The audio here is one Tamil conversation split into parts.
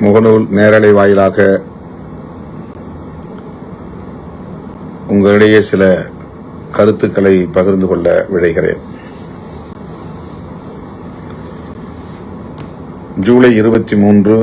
முகநூல் நேரலை வாயிலாக உங்களிடையே சில கருத்துக்களை பகிர்ந்து கொள்ள விழைகிறேன். ஜூலை இருபத்தி மூன்று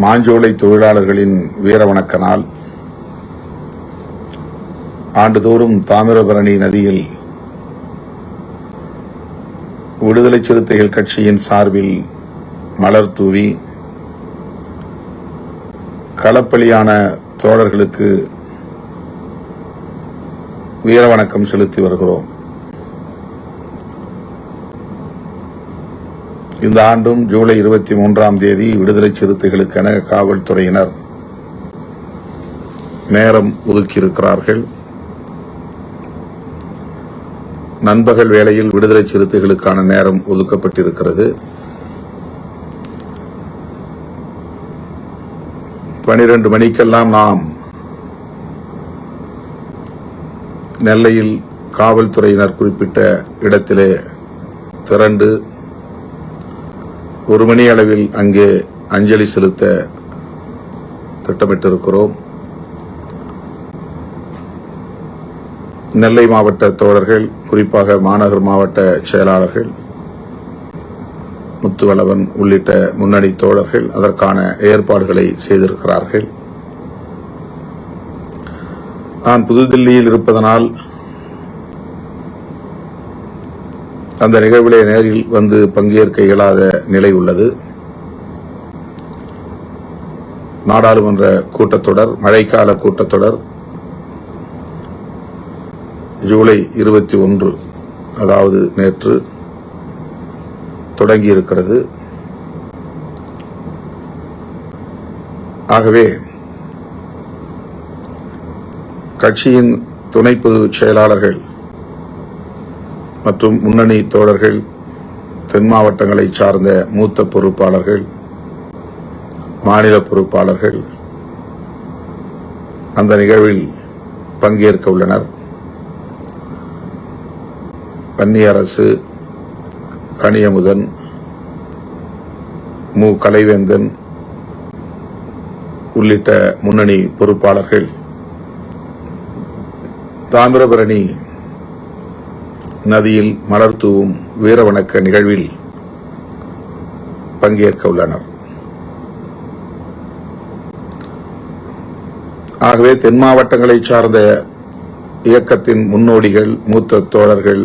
மாஞ்சோலை தொழிலாளர்களின் வீரவணக்க நாள். ஆண்டுதோறும் தாமிரபரணி நதியில் விடுதலை சிறுத்தைகள் கட்சியின் சார்பில் மலர் தூவி களப்பலியான தோழர்களுக்கு வீரவணக்கம் செலுத்தி வருகிறோம். இந்த ஆண்டும் ஜூலை இருபத்தி மூன்றாம் தேதி விடுதலை சிறுத்தைகளுக்கென காவல்துறையினர் நேரம் ஒதுக்கியிருக்கிறார்கள். நண்பகல் வேளையில் விடுதலை சிறுத்தைகளுக்கான நேரம் ஒதுக்கப்பட்டிருக்கிறது. பனிரெண்டு மணிக்கெல்லாம் நாம் நெல்லையில் காவல்துறையினர் குறிப்பிட்ட இடத்திலே திரண்டு ஒரு மணி அளவில் அங்கே அஞ்சலி செலுத்த திட்டமிட்டிருக்கிறோம். நெல்லை மாவட்ட தோழர்கள் குறிப்பாக மாநகர் மாவட்ட செயலாளர்கள் முத்துவளவன் உள்ளிட்ட முன்னணி தோழர்கள் அதற்கான ஏற்பாடுகளை செய்திருக்கிறார்கள். நான் புதுதில்லியில் இருப்பதனால் அந்த நிகழ்விலே நேரில் வந்து பங்கேற்க இயலாத நிலை உள்ளது. நாடாளுமன்ற கூட்டத்தொடர் மழைக்கால கூட்டத்தொடர் ஜூலை இருபத்தி ஒன்று அதாவது நேற்று தொடங்கியிருக்கிறது. ஆகவே கட்சியின் துணை பொதுச் செயலாளர்கள் மற்றும் முன்னணி தோழர்கள் தென் மாவட்டங்களை சார்ந்த மூத்த பொறுப்பாளர்கள் மாநில பொறுப்பாளர்கள் அந்த நிகழ்வில் பங்கேற்க உள்ளனர். கன்னியரசு கனியமுதன் மு. கலைவேந்தன் உள்ளிட்ட முன்னணி பொறுப்பாளர்கள். தாமிரபரணி நதியில் மலர் தூவும் வீரவணக்க நிகழ்வில் பங்கேற்க உள்ளனர். ஆகவே தென் மாவட்டங்களைச் சார்ந்த இயக்கத்தின் முன்னோடிகள் மூத்த தோழர்கள்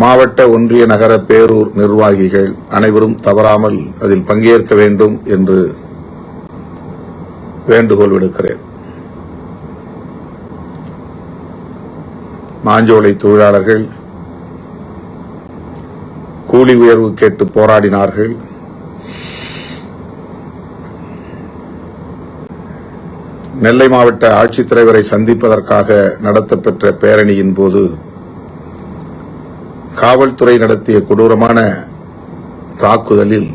மாவட்ட ஒன்றிய நகர பேரூர் நிர்வாகிகள் அனைவரும் தவறாமல் அதில் பங்கேற்க வேண்டும் என்று வேண்டுகோள் விடுக்கிறேன். மாஞ்சோலை தொழிலாளர்கள் கூலி உயர்வு கேட்டு போராடினார்கள். நெல்லை மாவட்ட ஆட்சித்தலைவரை சந்திப்பதற்காக நடத்தப்பெற்ற பேரணியின் போது காவல்துறை நடத்திய கொடூரமான தாக்குதலில்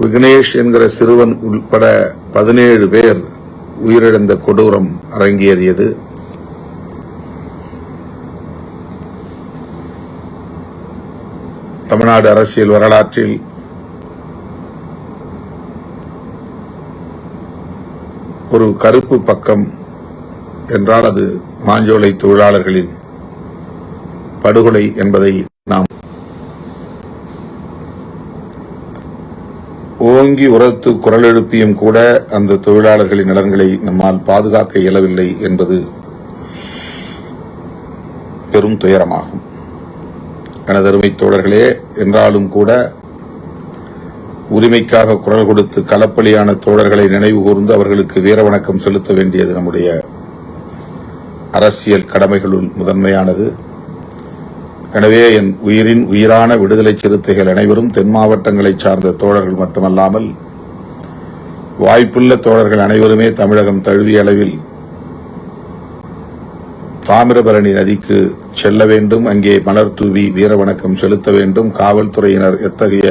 விக்னேஷ் என்கிற சிறுவன் உட்பட பதினேழு பேர் உயிரிழந்த கொடூரம் அரங்கேறியது. தமிழ்நாடு அரசியல் வரலாற்றில் ஒரு கருப்பு பக்கம் என்றால் அது மாஞ்சோலை தொழிலாளர்களின் படுகொலை என்பதை நாம் ஓங்கி உரத்து குரல் எழுப்பியும் கூட அந்த தொழிலாளர்களின் நலன்களை நம்மால் பாதுகாக்க இயலவில்லை என்பது பெரும் துயரமாகும். எனதருமை தோழர்களே என்றாலும் கூட உரிமைக்காக குரல் கொடுத்து களப்பலியான தோழர்களை நினைவு கூர்ந்து அவர்களுக்கு வீரவணக்கம் செலுத்த வேண்டியது நம்முடைய அரசியல் கடமைகளுள் முதன்மையானது. எனவே என் உயிரின் உயிரான விடுதலை சிறுத்தைகள் அனைவரும் தென் மாவட்டங்களைச் சார்ந்த தோழர்கள் மட்டுமல்லாமல் வாய்ப்புள்ள தோழர்கள் அனைவருமே தமிழகம் தழுவிய அளவில் தாமிரபரணி நதிக்கு செல்ல வேண்டும் அங்கே மலர் தூவி வீரவணக்கம் செலுத்த வேண்டும் காவல்துறையினர் எத்தகைய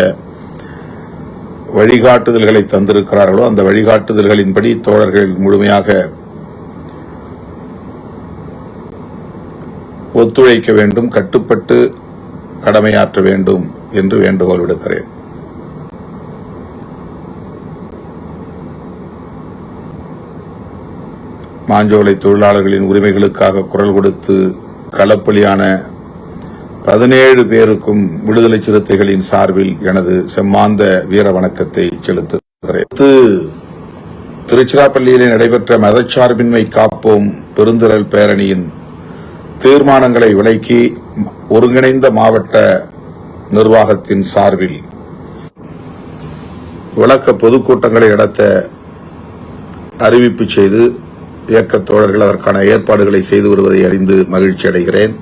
வழிகாட்டுதல்களை தந்திருக்கிறார்களோ அந்த வழிகாட்டுதல்களின்படி தோழர்கள் முழுமையாக ஒத்துழைக்க வேண்டும் கட்டுப்பட்டு கடமையாற்ற வேண்டும் என்று வேண்டுகோள் விடுக்கிறேன். மாஞ்சோலை தொழிலாளர்களின் உரிமைகளுக்காக குரல் கொடுத்து களப்பலியான பதினேழு பேருக்கும் விடுதலை சிறுத்தைகளின் சார்பில் எனது செம்மாந்த வீர வணக்கத்தை செலுத்துகிறேன். அடுத்து திருச்சிராப்பள்ளியிலே நடைபெற்ற மதச்சார்பின்மை காப்போம் பெருந்திரள் பேரணியின் தீர்மானங்களை விலக்கி ஒருங்கிணைந்த மாவட்ட நிர்வாகத்தின் சார்பில் விளக்க பொதுக்கூட்டங்களை நடத்த அறிவிப்பு செய்து இயக்கத் தோழர்கள் அதற்கான ஏற்பாடுகளை செய்து வருவதை அறிந்து மகிழ்ச்சி அடைகிறேன்.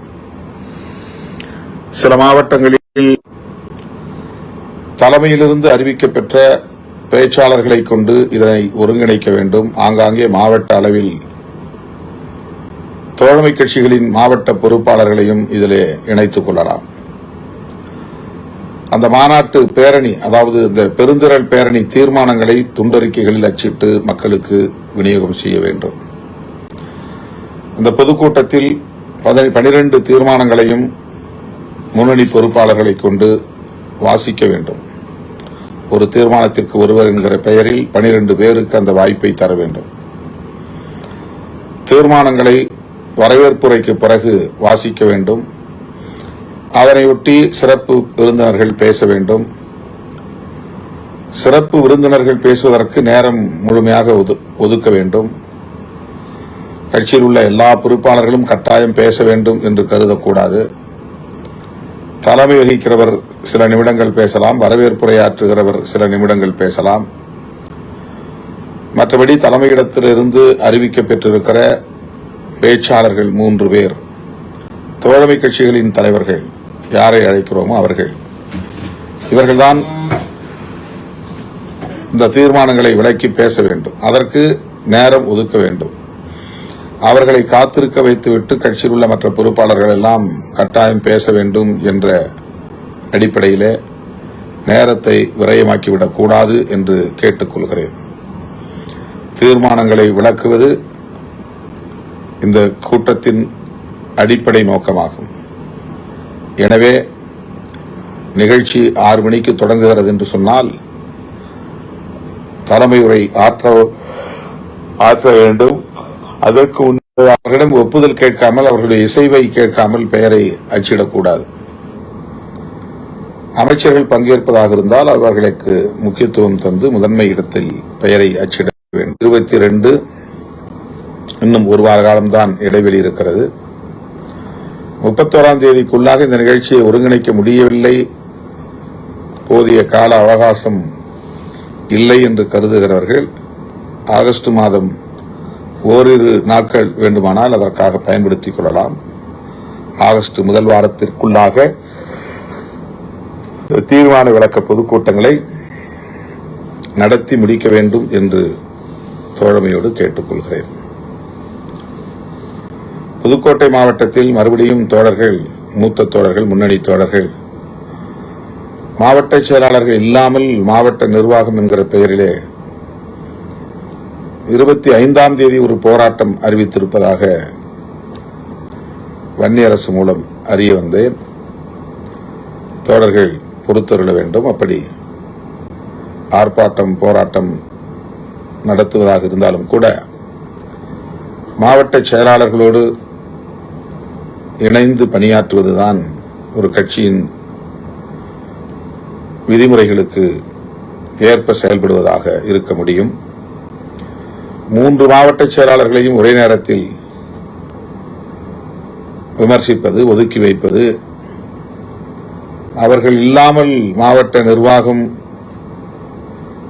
சில மாவட்டங்களில் தலைமையிலிருந்து அறிவிக்கப்பெற்ற பேச்சாளர்களை கொண்டு இதனை ஒருங்கிணைக்க வேண்டும். ஆங்காங்கே மாவட்ட அளவில் தோழமை கட்சிகளின் மாவட்ட பொறுப்பாளர்களையும் இதிலே இணைத்துக் கொள்ளலாம். அந்த மாநாட்டு பேரணி அதாவது இந்த பெருந்திரள் பேரணி தீர்மானங்களை துண்டறிக்கைகளில் அச்சிட்டு மக்களுக்கு விநியோகம் செய்ய வேண்டும். அந்த பொதுக்கூட்டத்தில் பனிரெண்டு தீர்மானங்களையும் முன்னணி பொறுப்பாளர்களை கொண்டு வாசிக்க வேண்டும். ஒரு தீர்மானத்திற்கு ஒருவர் என்கிற பெயரில் பனிரெண்டு பேருக்கு அந்த வாய்ப்பை தர வேண்டும். தீர்மானங்களை வரவேற்புரைக்கு பிறகு வாசிக்க வேண்டும். அதனையொட்டி சிறப்பு விருந்தினர்கள் பேச வேண்டும். சிறப்பு விருந்தினர்கள் பேசுவதற்கு நேரம் முழுமையாக ஒது- ஒதுக்க வேண்டும். கட்சியில் உள்ள எல்லா பொறுப்பாளர்களும் கட்டாயம் பேச வேண்டும் என்று கருதக்கூடாது. தலைமை வகிக்கிறவர் சில நிமிடங்கள் பேசலாம் வரவேற்புரையாற்றுகிறவர் சில நிமிடங்கள் பேசலாம். மற்றபடி தலைமையிடத்திலிருந்து அறிவிக்கப்பெற்றிருக்கிற பேச்சாளர்கள் மூன்று பேர். தோழமை கட்சிகளின் தலைவர்கள் யாரை அழைக்கிறோமோ அவர்கள். இவர்கள்தான் இந்த தீர்மானங்களை விளக்கி பேச வேண்டும். அதற்கு நேரம் ஒதுக்க வேண்டும். அவர்களை காத்திருக்க வைத்துவிட்டு கட்சியில் உள்ள மற்ற பொறுப்பாளர்கள் எல்லாம் கட்டாயம் பேச வேண்டும் என்ற அடிப்படையிலே நேரத்தை விரயமாக்கிவிடக் கூடாது என்று கேட்டுக்கொள்கிறேன். தீர்மானங்களை விளக்குவது இந்த கூட்டத்தின் அடிப்படை நோக்கமாகும். எனவே நிகழ்ச்சி ஆறு மணிக்கு தொடங்குகிறது என்று சொன்னால் தலைமை உரை ஆற்ற ஆற்ற வேண்டும். அதற்கு அவர்களிடம் ஒப்புதல் கேட்காமல் அவர்களுடைய இசைவை கேட்காமல் பெயரை அச்சிடக்கூடாது. அமைச்சர்கள் பங்கேற்பதாக இருந்தால் அவர்களுக்கு முக்கியத்துவம் தந்து முதன்மை இடத்தில் பெயரை அச்சிட வேண்டும். இருபத்தி ரெண்டு இன்னும் ஒரு வார காலம்தான் இடைவெளி இருக்கிறது. முப்பத்தோராம் தேதிக்குள்ளாக இந்த நிகழ்ச்சியை ஒருங்கிணைக்க முடியவில்லை. போதிய கால அவகாசம் இல்லை என்று கருதுகிறவர்கள் ஆகஸ்ட் மாதம் ஓரிரு நாட்கள் வேண்டுமானால் அதற்காக பயன்படுத்திக் கொள்ளலாம். ஆகஸ்ட் முதல் வாரத்திற்குள்ளாக தீர்மான விளக்க பொதுக்கூட்டங்களை நடத்தி முடிக்க வேண்டும் என்று தோழமையோடு கேட்டுக்கொள்கிறேன். புதுக்கோட்டை மாவட்டத்தில் மறுபடியும் தோழர்கள் மூத்த தோழர்கள் முன்னணி தோழர்கள். மாவட்ட செயலாளர்கள் இல்லாமல் மாவட்ட நிர்வாகம் என்கிற பெயரிலே இருபத்தி ஐந்தாம் தேதி ஒரு போராட்டம் அறிவித்திருப்பதாக வன்னி அரசு மூலம் அறிய வந்தேன். தோழர்கள் பொறுத்தருள வேண்டும். அப்படி ஆர்ப்பாட்டம் போராட்டம் நடத்துவதாக இருந்தாலும் கூட மாவட்ட செயலாளர்களோடு இணைந்து பணியாற்றுவதுதான் ஒரு கட்சியின் விதிமுறைகளுக்கு ஏற்ப செயல்படுவதாக இருக்க முடியும். மூன்று மாவட்ட செயலாளர்களையும் ஒரே நேரத்தில் விமர்சிப்பது ஒதுக்கி வைப்பது அவர்கள் இல்லாமல் மாவட்ட நிர்வாகம்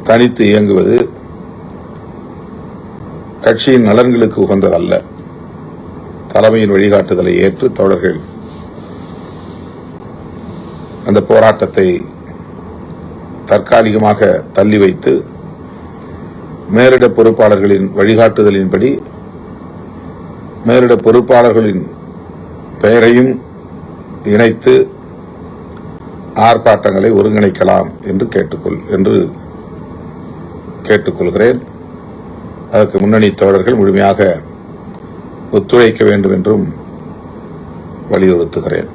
தனித்து இயங்குவது கட்சியின் நலன்களுக்கு உகந்ததல்ல. தலைமையின் வழிகாட்டுதலை ஏற்று தோழர்கள் அந்த போராட்டத்தை தற்காலிகமாக தள்ளி வைத்து மேலிட பொறுப்பாளர்களின் வழிகாட்டுதலின்படி மேலிட பொறுப்பாளர்களின் பெயரையும் இணைத்து ஆர்ப்பாட்டங்களை ஒருங்கிணைக்கலாம் என்று கேட்டுக்கொள் என்று கேட்டுக்கொள்கிறேன். அதற்கு முன்னணி தோழர்கள் முழுமையாக ஒத்துழைக்க வேண்டும் என்றும் வலியுறுத்துகிறேன்.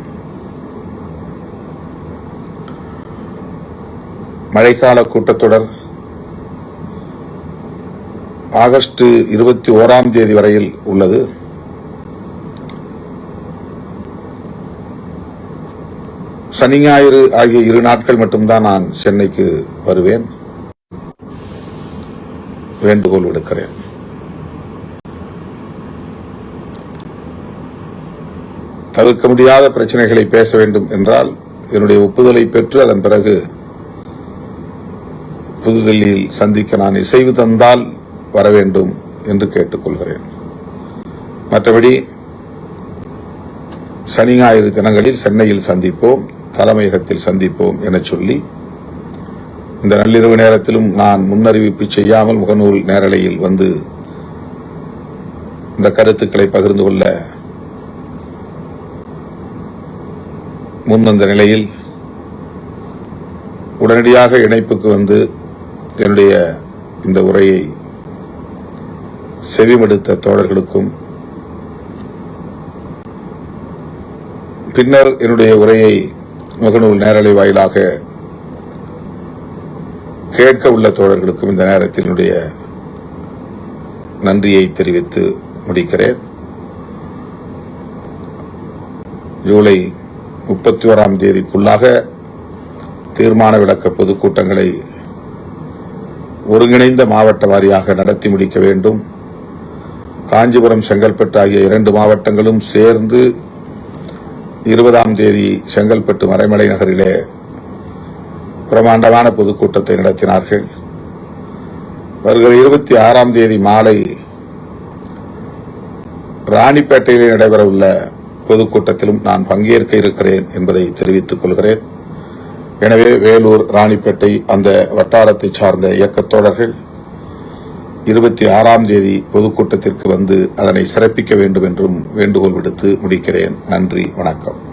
மழைக்கால கூட்டத்தொடர் ஆகஸ்ட் இருபத்தி ஓராம் தேதி வரையில் உள்ளது. சனி ஞாயிறு ஆகிய இரு நாட்கள் மட்டும்தான் நான் சென்னைக்கு வருவேன். வேண்டுகோள் விடுக்கிறேன். தவிர்க்க முடியாத பிரச்சனைகளை பேச வேண்டும் என்றால் என்னுடைய ஒப்புதலை பெற்று அதன் பிறகு புதுதில்லியில் சந்திக்க நான் இசைவு தந்தால் வர வேண்டும் என்று கேட்டுக்கொள்கிறேன். மற்றபடி சனி ஞாயிறு தினங்களில் சென்னையில் சந்திப்போம் தலைமையகத்தில் சந்திப்போம் என சொல்லி இந்த நள்ளிரவு நேரத்திலும் நான் முன்னறிவிப்பு செய்யாமல் முகநூல் நேரலையில் வந்து இந்த கருத்துக்களை பகிர்ந்து கொள்ள முன்வந்த நிலையில் உடனடியாக இணைப்புக்கு வந்து என்னுடைய இந்த உரையை செவிமடுத்த தோழர்களுக்கும் பின்னர் என்னுடைய உரையை முகநூல் நேரலை வாயிலாக கேட்க உள்ள தோழர்களுக்கும் இந்த நேரத்தில் என்னுடைய நன்றியை தெரிவித்து முடிக்கிறேன். ஜூலை முப்பத்தி ஓராம் தேதிக்குள்ளாக தீர்மான விளக்க பொதுக்கூட்டங்களை ஒருங்கிணைந்த மாவட்ட வாரியாக நடத்தி முடிக்க வேண்டும். காஞ்சிபுரம் செங்கல்பட்டு ஆகிய இரண்டு மாவட்டங்களும் சேர்ந்து இருபதாம் தேதி செங்கல்பட்டு மறைமலை நகரிலே பிரமாண்டமான பொதுக்கூட்டத்தை நடத்தினார்கள். வருகிற இருபத்தி ஆறாம் தேதி மாலை ராணிப்பேட்டையில் நடைபெறவுள்ள பொதுக்கூட்டத்திலும் நான் பங்கேற்க இருக்கிறேன் என்பதை தெரிவித்துக் கொள்கிறேன். எனவே வேலூர் ராணிப்பேட்டை அந்த வட்டாரத்தை சார்ந்த இயக்கத் தோழர்கள் இருபத்தி ஆறாம் தேதி பொதுக்கூட்டத்திற்கு வந்து அதனை சிறப்பிக்க வேண்டும் என்றும் வேண்டுகோள் விடுத்து முடிக்கிறேன். நன்றி வணக்கம்.